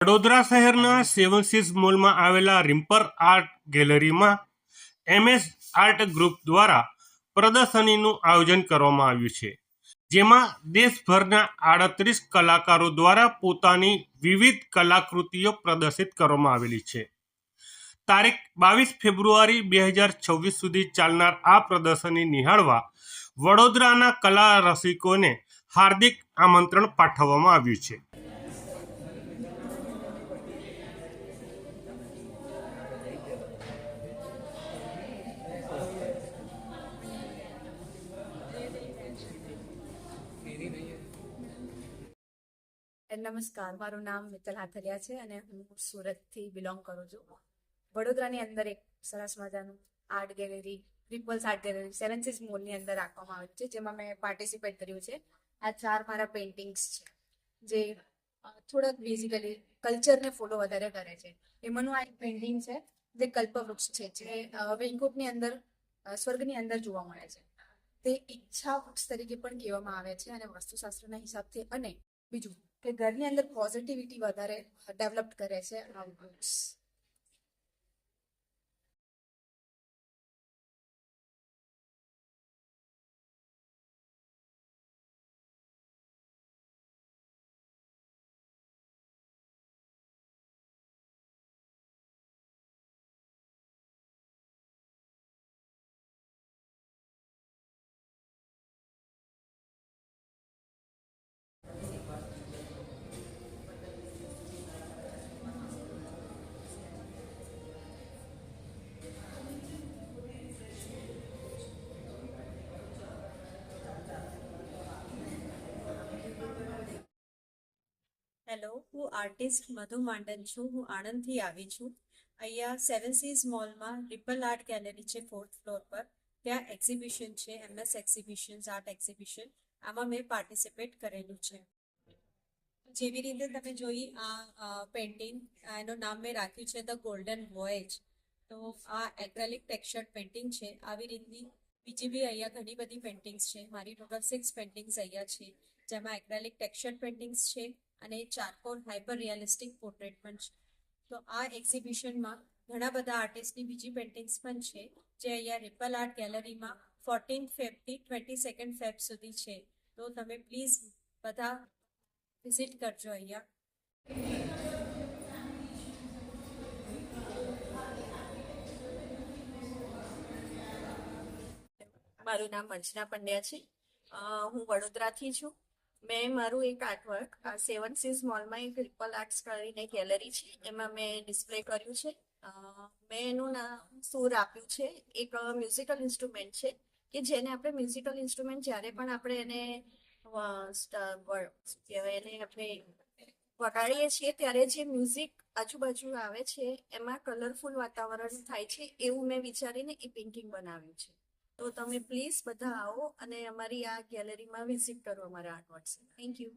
વડોદરા શહેરના સેવન સીઝ મોલમાં આવેલા રિમ્પર આર્ટ ગેલેરીમાં એમએસ આર્ટ ગ્રુપ દ્વારા પ્રદર્શનીનું આયોજન કરવામાં આવ્યું છે, જેમાં દેશભરના આડત્રીસ કલાકારો દ્વારા પોતાની વિવિધ કલાકૃતિઓ પ્રદર્શિત કરવામાં આવેલી છે. તારીખ બાવીસ ફેબ્રુઆરી બે હજાર છવ્વીસ સુધી ચાલનાર આ પ્રદર્શની નિહાળવા વડોદરાના કલા રસિકોને હાર્દિક આમંત્રણ પાઠવવામાં આવ્યું છે. નમસ્કાર. મારું નામ મિત્તલ હાથરિયા છે અને હું સુરતથી બિલોંગ કરું છું. વડોદરાની અંદર એક સરસ મજાનું art gallery people's art gallery seven seas મોલની અંદર રાખવામાં આવ્યું છે, જેમાં મેં પાર્ટિસિપેટ કર્યું છે. આ ચાર મારા પેઇન્ટિંગ્સ છે, જે થોડાક બેઝિકલી કલ્ચરને ફોલો વધારે કરે છે. એમાંનું આ એક પેઇન્ટિંગ છે, જે કલ્પવૃક્ષ છે, જે વૈકુંઠની અંદર સ્વર્ગની અંદર જોવા મળે છે. તે ઈચ્છા વૃક્ષ તરીકે પણ કહેવામાં આવે છે અને વાસ્તુશાસ્ત્રના હિસાબથી અને બીજું કે ઘરની અંદર પોઝિટિવિટી વધારે ડેવલપ કરે છે. આ હેલો, હું આર્ટિસ્ટ મધુ માંડન છું. હું આણંદથી આવી છું. અહીંયા સેવન સીઝ મોલમાં રિપલ આર્ટ ગેલેરી છે ફોર્થ ફ્લોર પર. ત્યાં એક્ઝિબિશન છે એમએસ એક્ઝિબિશન્સ આર્ટ એક્ઝિબિશન આમાં મેં પાર્ટિસિપેટ કરેલું છે. જેવી રીતે તમે જોઈ, આ પેઇન્ટિંગ એનું નામ મેં રાખ્યું છે ધ ગોલ્ડન વોયેજ તો આ એક્રેલિક ટેક્સચર પેઇન્ટિંગ છે. આવી રીતની બીજી બી અહીંયા ઘણી બધી પેઇન્ટિંગ્સ છે. મારી ટોટલ સિક્સ પેઇન્ટિંગ્સ અહીંયા છે, જેમાં એક્રેલિક ટેક્સચર પેઇન્ટિંગ્સ છે. અને ચારકોલ હાઇપર રિયલિસ્ટિક પોર્ટ્રેટ પણ છે. તો આ એક્ઝિબિશનમાં ઘણા બધા આર્ટિસ્ટની બીજી પેઇન્ટિંગ્સ પણ છે, જે અહીંયા રિપલ આર્ટ ગેલેરીમાં ફોર્ટીન ફેબથી ટ્વેન્ટી સેકન્ડ ફેબ સુધી છે. તો તમે પ્લીઝ બધા વિઝિટ કરજો અહીંયા. મારું નામ અંજના પંડ્યા છે. હું વડોદરાથી છું. મેં મારું એક આર્ટવર્ક સેવન સીઝ મોલમાં એક રિપલ આર્ટ્સ કરીને ગેલેરી છે. એમાં મેં ડિસ્પ્લે કર્યું છે. મેં એનું નામ સૂર આપ્યું છે. એક મ્યુઝિકલ ઇન્સ્ટ્રુમેન્ટ છે કે જેને આપણે મ્યુઝિકલ ઇન્સ્ટ્રુમેન્ટ જ્યારે પણ આપણે એને એને આપણે વગાડીએ છીએ, ત્યારે જે મ્યુઝિક આજુબાજુ આવે છે, એમાં કલરફુલ વાતાવરણ થાય છે એવું મેં વિચારીને એ પેઇન્ટિંગ બનાવ્યું છે. તો તમે પ્લીઝ બધા આવો અને અમારી આ ગેલેરીમાં વિઝિટ કરો અમારા artworks thank you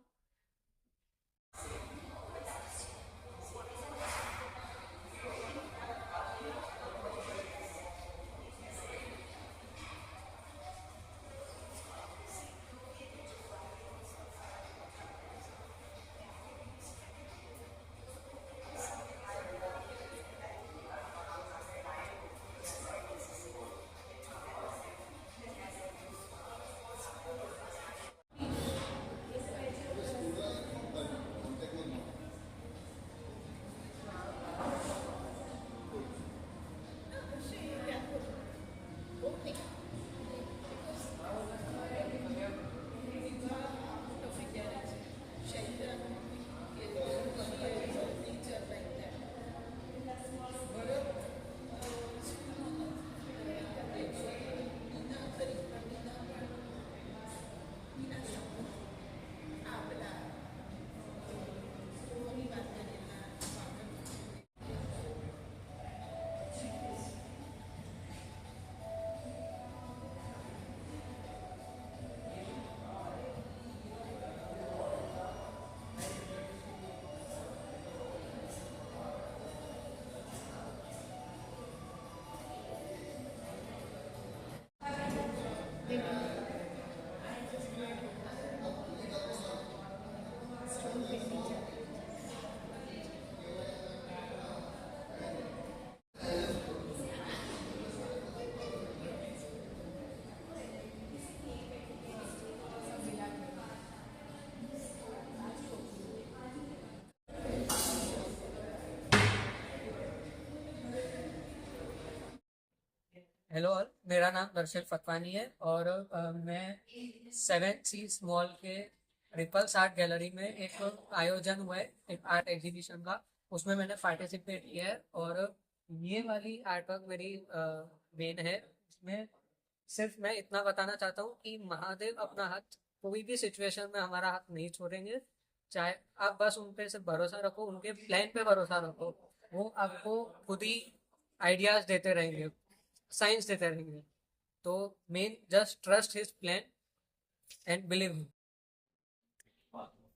hello all मेरा नाम दर्शन फतवानी है और अ, मैं सेवन सीज मॉल के रिपल्स आर्ट गैलरी में एक आयोजन हुआ है एक आर्ट एग्जीबिशन का। उसमें मैंने पार्टिसिपेट किया है और ये वाली आर्ट वर्क मेरी मेन है। इसमें सिर्फ़ मैं इतना बताना चाहता हूँ कि महादेव अपना हाथ कोई भी सिचुएशन में हमारा हाथ नहीं छोड़ेंगे। चाहे आप बस उन पे सिर्फ़ भरोसा रखो उनके प्लान पे भरोसा रखो वो आपको खुद ही आइडियाज़ देते रहेंगे। साइंस देते रहेंगे। तो man just trust his plan and believe him.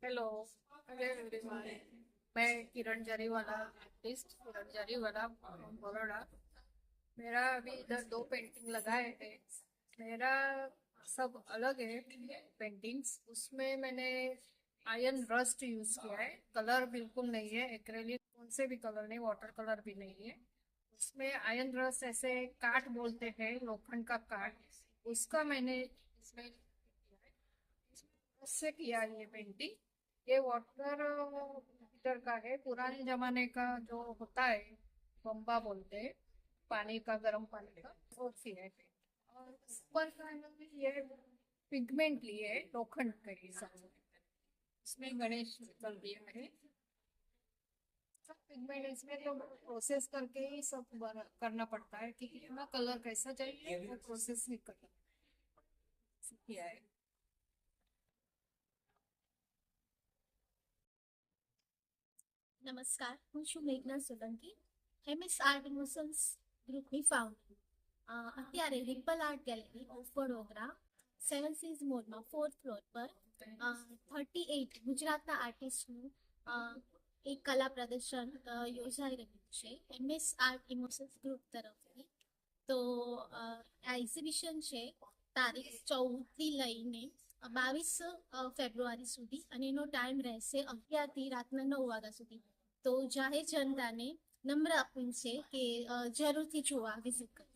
Hello. मैं किरण जरीवाला, आर्टिस्ट, किरण जरीवाला बड़ोड़ा मेरा अभी इधर दो पेंटिंग लगाए हैं। मेरा सब अलग है पेंटिंग्स उसमें मैंने आयन रस्ट यूज़ किया है। कलर बिल्कुल नहीं है। एक्रेलिक कौन से भी कलर नहीं वाटर कलर भी नहीं है। उसमें आयन रस ऐसे काट बोलते हैं, लोखंड का काट। उसका मैंने इसमें उससे किया ये पेंटिंग ये वाटर हीटर का है। पुराने जमाने का जो होता है, बम्बा बोलते हैं, पानी का, गर्म पानी का, वो किया है। और ऊपर का ये पिगमेंट लिए लोखंड के हिसाब से। इसमें गणेश कर दिया है। पिगमेंट इसमें तो प्रोसेस करके ही सब बना- करना पड़ता है कि इसमें कलर कैसा चाहिए वो प्रोसेस ही करना किया है નમસ્કાર હું છું મેઘના સોલંકી એમએસ આર્ટ ઇમોશન્સ ગ્રુપની ફાઉન્ડર અત્યારે ripple art gallery of Vadodara seven seas મોલમાં ફોર્થ ફ્લોર પર થર્ટી એઇટ ગુજરાતના આર્ટિસ્ટનું અ, એક કલા પ્રદર્શન યોજાઈ રહ્યું છે. એમએસ આર્ટ ઇમોશન્સ ગ્રુપ તરફથી. તો આ એક્ઝિબિશન છે તારીખ ચૌદથી લઈને બાવીસ ફેબ્રુઆરી સુધી. અને એનો ટાઈમ રહેશે અગિયારથી રાતના નવ વાગ્યા સુધી. તો જાહેર જનતાને નમ્ર અપીલ છે કે જરૂરથી જોવા વિઝિટ કરો.